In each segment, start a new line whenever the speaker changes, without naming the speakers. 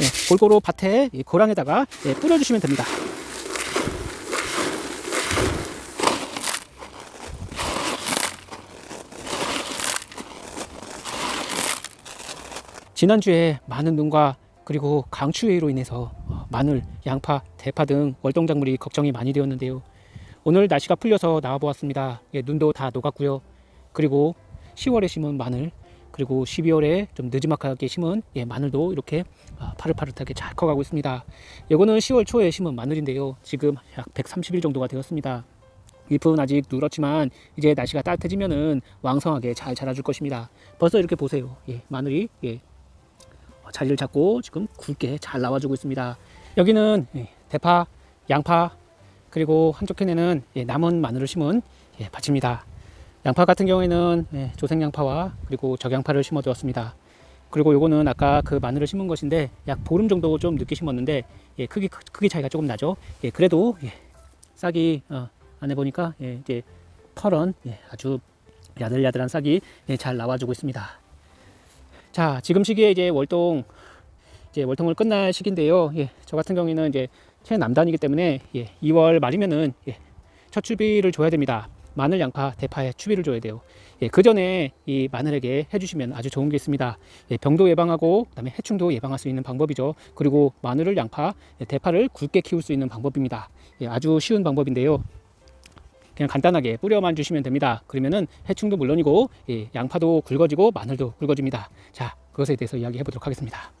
예, 골고루 밭에 이 고랑에다가 예, 뿌려주시면 됩니다. 지난주에 많은 눈과 그리고 강추위로 인해서 어, 마늘, 양파, 대파 등 월동작물이 걱정이 많이 되었는데요. 오늘 날씨가 풀려서 나와 보았습니다. 예, 눈도 다 녹았고요. 그리고 10월에 심은 마늘, 그리고 12월에 좀 느지막하게 심은 예, 마늘도 이렇게 아, 파릇파릇하게 잘 커가고 있습니다. 이거는 10월 초에 심은 마늘인데요. 지금 약 130일 정도가 되었습니다. 잎은 아직 누렇지만 이제 날씨가 따뜻해지면은 왕성하게 잘 자라줄 것입니다. 벌써 이렇게 보세요. 예, 마늘이 예, 어, 자리를 잡고 지금 굵게 잘 나와주고 있습니다. 여기는 예, 대파, 양파 그리고 한쪽 캔에는 예, 남은 마늘을 심은 예, 밭입니다. 양파 같은 경우에는 예, 조생 양파와 그리고 적양파를 심어 두었습니다. 그리고 요거는 아까 그 마늘을 심은 것인데 약 보름 정도 좀 늦게 심었는데 예, 크기 크기 차이가 조금 나죠. 예, 그래도 예, 싹이 어, 안에 보니까 예, 이제 펄은 예, 아주 야들야들한 싹이 예, 잘 나와주고 있습니다. 자, 지금 시기에 이제 월동 이제 월동을 끝날 시기인데요. 예, 저 같은 경우에는 이제 최남단이기 때문에 예, 2월 말이면은 예, 첫 추비를 줘야 됩니다. 마늘, 양파, 대파에 추비를 줘야 돼요. 예, 그 전에 이 마늘에게 해주시면 아주 좋은 게 있습니다. 예, 병도 예방하고 그다음에 해충도 예방할 수 있는 방법이죠. 그리고 마늘을 양파, 예, 대파를 굵게 키울 수 있는 방법입니다. 예, 아주 쉬운 방법인데요. 그냥 간단하게 뿌려만 주시면 됩니다. 그러면은 해충도 물론이고 예, 양파도 굵어지고 마늘도 굵어집니다. 자, 그것에 대해서 이야기해 보도록 하겠습니다.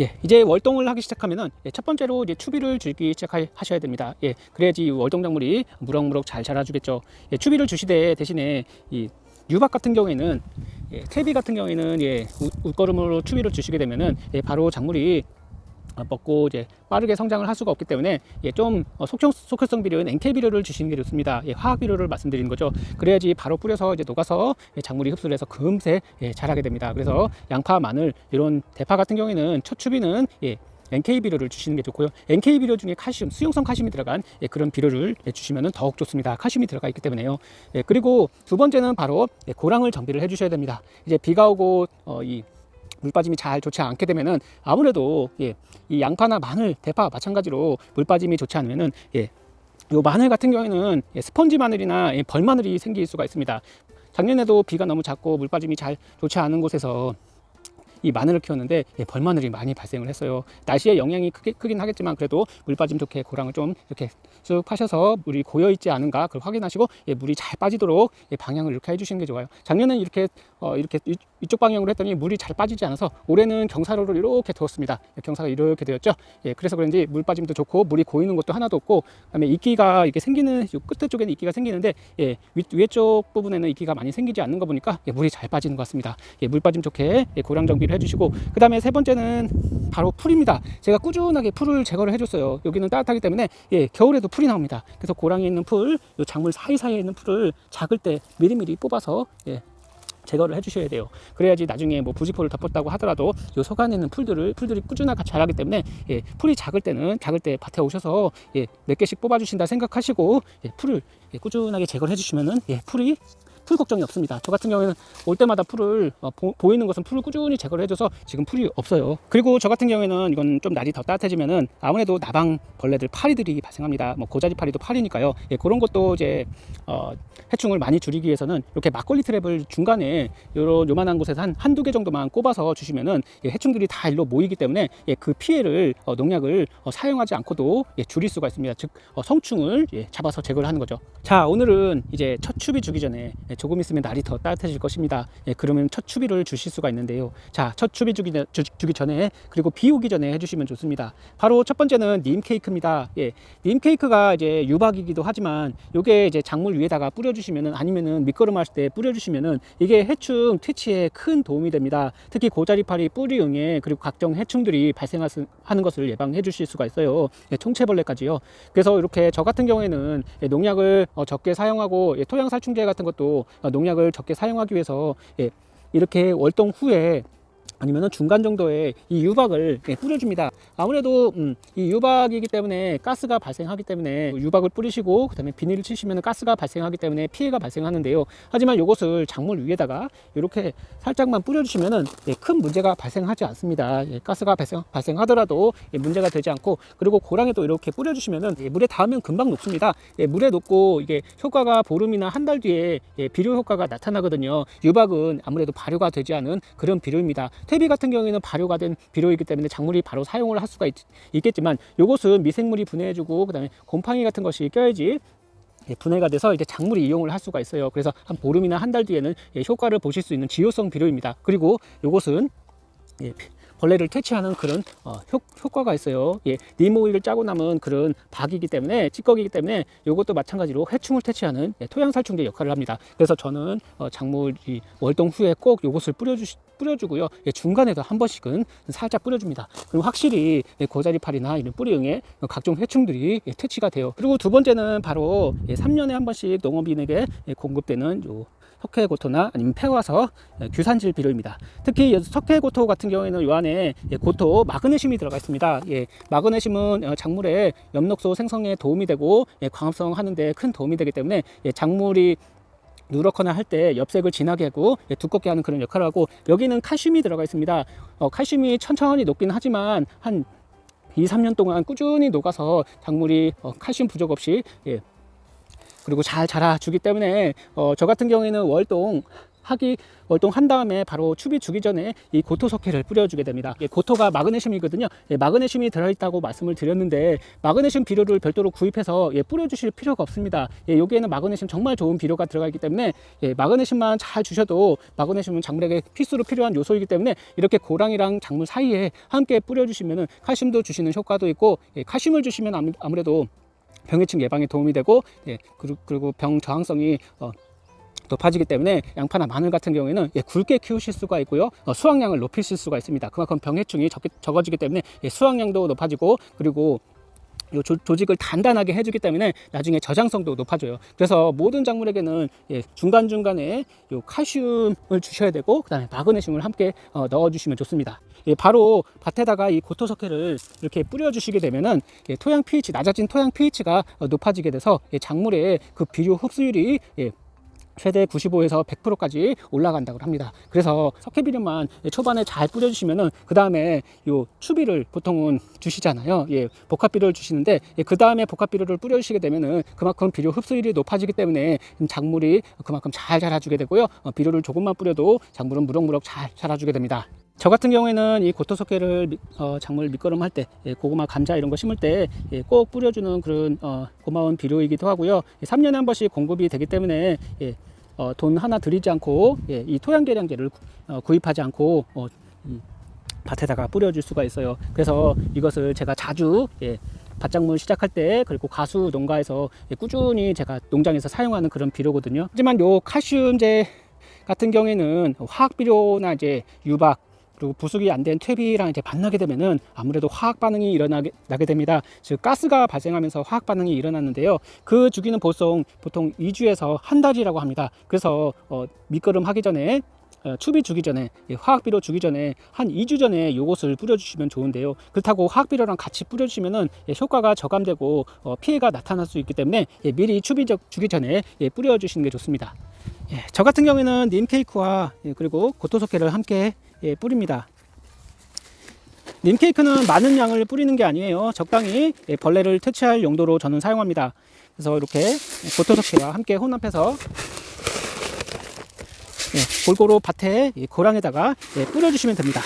예, 이제 월동을 하기 시작하면은 예, 첫 번째로 이제 추비를 주기 시작하셔야 됩니다. 예, 그래야지 월동 작물이 무럭무럭 잘 자라주겠죠. 예, 추비를 주시되 대신에 이 유박 같은 경우에는 예, 퇴비 같은 경우에는 예, 우- 웃거름으로 추비를 주시게 되면은 예, 바로 작물이 어, 먹고 이제 빠르게 성장을 할 수가 없기 때문에 예, 좀 어, 속효, 속효성 비료인 NK 비료를 주시는 게 좋습니다. 예, 화학 비료를 말씀드리는 거죠. 그래야지 바로 뿌려서 이제 녹아서 예, 작물이 흡수를 해서 금세 예, 자라게 됩니다. 그래서 양파, 마늘 이런 대파 같은 경우에는 첫 추비는 예, NK 비료를 주시는 게 좋고요. NK 비료 중에 칼슘, 수용성 칼슘이 들어간 예, 그런 비료를 예, 주시면 더욱 좋습니다. 칼슘이 들어가 있기 때문에요. 예, 그리고 두 번째는 바로 예, 고랑을 정비를 해주셔야 됩니다. 이제 비가 오고 어, 이 물빠짐이 잘 좋지 않게 되면은 아무래도 예, 이 양파나 마늘, 대파 마찬가지로 물빠짐이 좋지 않으면은 예, 요 마늘 같은 경우에는 예, 스펀지 마늘이나 예, 벌 마늘이 생길 수가 있습니다. 작년에도 비가 너무 작고 물빠짐이 잘 좋지 않은 곳에서 이 마늘을 키웠는데 예, 벌마늘이 많이 발생을 했어요. 날씨의 영향이 크게, 크긴 하겠지만 그래도 물 빠짐 좋게 고랑을 좀 이렇게 쑥 파셔서 물이 고여 있지 않은가 그걸 확인하시고 예, 물이 잘 빠지도록 예, 방향을 이렇게 해주시는 게 좋아요. 작년엔 이렇게 어, 이렇게 이, 이쪽 방향으로 했더니 물이 잘 빠지지 않아서 올해는 경사로를 이렇게 두었습니다. 예, 경사가 이렇게 되었죠. 예, 그래서 그런지 물 빠짐도 좋고 물이 고이는 것도 하나도 없고 그다음에 이끼가 이렇게 생기는 요 끝에 쪽에는 이끼가 생기는데 예, 위, 위에 쪽 부분에는 이끼가 많이 생기지 않는 거 보니까 예, 물이 잘 빠지는 것 같습니다. 예, 물 빠짐 좋게 예, 고랑 정비를 해주시고 그 다음에 세 번째는 바로 풀입니다. 제가 꾸준하게 풀을 제거를 해줬어요. 여기는 따뜻하기 때문에 예, 겨울에도 풀이 나옵니다. 그래서 고랑에 있는 풀, 요 작물 사이사이에 있는 풀을 작을 때 미리미리 뽑아서 예, 제거를 해주셔야 돼요. 그래야지 나중에 뭐 부지포를 덮었다고 하더라도 요 속안에 있는 풀들을 풀들이 꾸준하게 자라기 때문에 예, 풀이 작을 때는 작을 때 밭에 오셔서 예, 몇 개씩 뽑아주신다 생각하시고 예, 풀을 예, 꾸준하게 제거를 해주시면은 예, 풀이 풀 걱정이 없습니다. 저 같은 경우에는 올 때마다 풀을 어, 보, 이는 것은 풀을 꾸준히 제거를 해줘서 지금 풀이 없어요. 그리고 저 같은 경우에는 이건 좀 날이 더 따뜻해지면은 아무래도 나방 벌레들 파리들이 발생합니다. 뭐 고자리 파리도 파리니까요. 예, 그런 것도 이제 어, 해충을 많이 줄이기 위해서는 이렇게 막걸리 트랩을 중간에 요런 요만한 곳에서 한 한두 개 정도만 꼽아서 주시면은 예, 해충들이 다 일로 모이기 때문에 예, 그 피해를 어, 농약을 어, 사용하지 않고도 예, 줄일 수가 있습니다. 즉 어, 성충을 예, 잡아서 제거를 하는 거죠. 자 오늘은 이제 첫 추비 주기 전에 예, 조금 있으면 날이 더 따뜻해질 것입니다. 예, 그러면 첫 추비를 주실 수가 있는데요. 자 첫 추비 주기, 주기 전에 그리고 비 오기 전에 해주시면 좋습니다. 바로 첫 번째는 님 케이크입니다. 예, 님 케이크가 이제 유박이기도 하지만 요게 이제 작물 위에다가 뿌려주시면은 아니면은 밑거름 하실 때 뿌려주시면은 이게 해충 퇴치에 큰 도움이 됩니다. 특히 고자리파리 뿌리응에 그리고 각종 해충들이 발생하는 것을 예방해 주실 수가 있어요. 예, 총체벌레까지요. 그래서 이렇게 저 같은 경우에는 예, 농약을 어, 적게 사용하고 예, 토양 살충제 같은 것도 어, 농약을 적게 사용하기 위해서 예, 이렇게 월동 후에 아니면 중간 정도의 이 유박을 예, 뿌려줍니다. 아무래도 음, 이 유박이기 때문에 가스가 발생하기 때문에 유박을 뿌리시고 그 다음에 비닐을 치시면 가스가 발생하기 때문에 피해가 발생하는데요. 하지만 이것을 작물 위에다가 이렇게 살짝만 뿌려주시면은 예, 큰 문제가 발생하지 않습니다. 예, 가스가 발생, 발생하더라도 예, 문제가 되지 않고 그리고 고랑에도 이렇게 뿌려주시면은 예, 물에 닿으면 금방 녹습니다. 예, 물에 녹고 이게 효과가 보름이나 한 달 뒤에 예, 비료 효과가 나타나거든요. 유박은 아무래도 발효가 되지 않은 그런 비료입니다. 퇴비 같은 경우에는 발효가 된 비료이기 때문에 작물이 바로 사용을 할 수가 있, 겠지만 이것은 미생물이 분해해주고 그 다음에 곰팡이 같은 것이 껴야지 예, 분해가 돼서 이제 작물이 이용을 할 수가 있어요. 그래서 한 보름이나 한 달 뒤에는 예, 효과를 보실 수 있는 지효성 비료입니다. 그리고 이것은 예, 벌레를 퇴치하는 그런 어, 효, 효과가 있어요. 예, 님 오일을 짜고 남은 그런 박이기 때문에 찌꺼기이기 때문에 이것도 마찬가지로 해충을 퇴치하는 예, 토양 살충제 역할을 합니다. 그래서 저는 어, 작물이 월동 후에 꼭 이것을 뿌려주 뿌려주고요. 예, 중간에도 한 번씩은 살짝 뿌려줍니다. 그리고 확실히 예, 고자리팔이나 이런 뿌리응에 각종 해충들이 예, 퇴치가 돼요. 그리고 두 번째는 바로 예, 3년에 한 번씩 농업인에게 예, 공급되는 요 석회고토나 아니면 폐와서 예, 규산질 비료입니다. 특히 이 석회고토 같은 경우에는 요 안에 예, 고토 마그네슘이 들어가 있습니다. 예, 마그네슘은 어, 작물의 엽록소 생성에 도움이 되고 예, 광합성 하는데 큰 도움이 되기 때문에 예, 작물이 누렇거나 할 때 엽색을 진하게 하고 예, 두껍게 하는 그런 역할을 하고 여기는 칼슘이 들어가 있습니다. 어, 칼슘이 천천히 녹긴 하지만 한 2, 3년 동안 꾸준히 녹아서 작물이 어, 칼슘 부족 없이 예, 그리고 잘 자라주기 때문에 어, 저 같은 경우에는 월동 하기 월동한 다음에 바로 추비 주기 전에 이 고토 석회를 뿌려주게 됩니다. 예, 고토가 마그네슘이거든요. 예, 마그네슘이 들어있다고 말씀을 드렸는데 마그네슘 비료를 별도로 구입해서 예, 뿌려주실 필요가 없습니다. 예, 여기에는 마그네슘 정말 좋은 비료가 들어가 있기 때문에 예, 마그네슘만 잘 주셔도 마그네슘은 작물에게 필수로 필요한 요소이기 때문에 이렇게 고랑이랑 작물 사이에 함께 뿌려주시면 칼슘도 주시는 효과도 있고 예, 칼슘을 주시면 아무- 아무래도 병해충 예방에 도움이 되고 예, 그리고, 병 저항성이 어, 높아지기 때문에 양파나 마늘 같은 경우에는 예, 굵게 키우실 수가 있고요 어, 수확량을 높이실 수가 있습니다 그만큼 병해충이 적, 적어지기 때문에 예, 수확량도 높아지고 그리고 요 조, 조직을 단단하게 해주기 때문에 나중에 저장성도 높아져요. 그래서 모든 작물에게는 예, 중간 중간에 요 칼슘을 주셔야 되고 그다음에 마그네슘을 함께 어, 넣어주시면 좋습니다. 예, 바로 밭에다가 이 고토석회를 이렇게 뿌려주시게 되면은 예, 토양 pH 낮아진 토양 pH가 어, 높아지게 돼서 예, 작물의 그 비료 흡수율이 예, 최대 95에서 100%까지 올라간다고 합니다. 그래서 석회비료만 초반에 잘 뿌려주시면은 그 다음에 요 추비를 보통은 주시잖아요. 예, 복합비료를 주시는데 예, 그 다음에 복합비료를 뿌려주시게 되면은 그만큼 비료 흡수율이 높아지기 때문에 작물이 그만큼 잘 자라주게 되고요. 어, 비료를 조금만 뿌려도 작물은 무럭무럭 잘 자라주게 됩니다. 저 같은 경우에는 이 고토석회를 미- 어, 작물 밑거름 할 때, 예, 고구마, 감자 이런 거 심을 때꼭 뿌려주는 그런 어, 고마운 비료이기도 하고요. 3년에 한 번씩 공급이 되기 때문에 예, 어, 돈 하나 들이지 않고 예, 이 토양 계량제를 구- 어, 구입하지 않고 어, 이 밭에다가 뿌려줄 수가 있어요. 그래서 이것을 제가 자주 예, 밭작물 시작할 때 그리고 가수 농가에서 예, 꾸준히 제가 농장에서 사용하는 그런 비료거든요. 하지만 요 칼슘제 같은 경우에는 화학 비료나 이제 유박 그리고 부숙이 안 된 퇴비랑 이제 만나게 되면은 아무래도 화학 반응이 일어나게 나게 됩니다. 즉 가스가 발생하면서 화학 반응이 일어나는데요. 그 주기는 보통 보통 2주에서 한 달이라고 합니다. 그래서 어, 밑거름 하기 전에 어, 추비 주기 전에 예, 화학비료 주기 전에 한 2주 전에 요것을 뿌려주시면 좋은데요. 그렇다고 화학비료랑 같이 뿌려주시면은 예, 효과가 저감되고 어, 피해가 나타날 수 있기 때문에 예, 미리 추비 적- 주기 전에 예, 뿌려주시는 게 좋습니다. 예, 저 같은 경우에는 님 케이크와 예, 그리고 고토석회를 함께 예, 뿌립니다. 님 케이크는 많은 양을 뿌리는 게 아니에요. 적당히 예, 벌레를 퇴치할 용도로 저는 사용합니다. 그래서 이렇게 고토석회와 함께 혼합해서 예, 골고루 밭에 이 고랑에다가 예, 뿌려주시면 됩니다.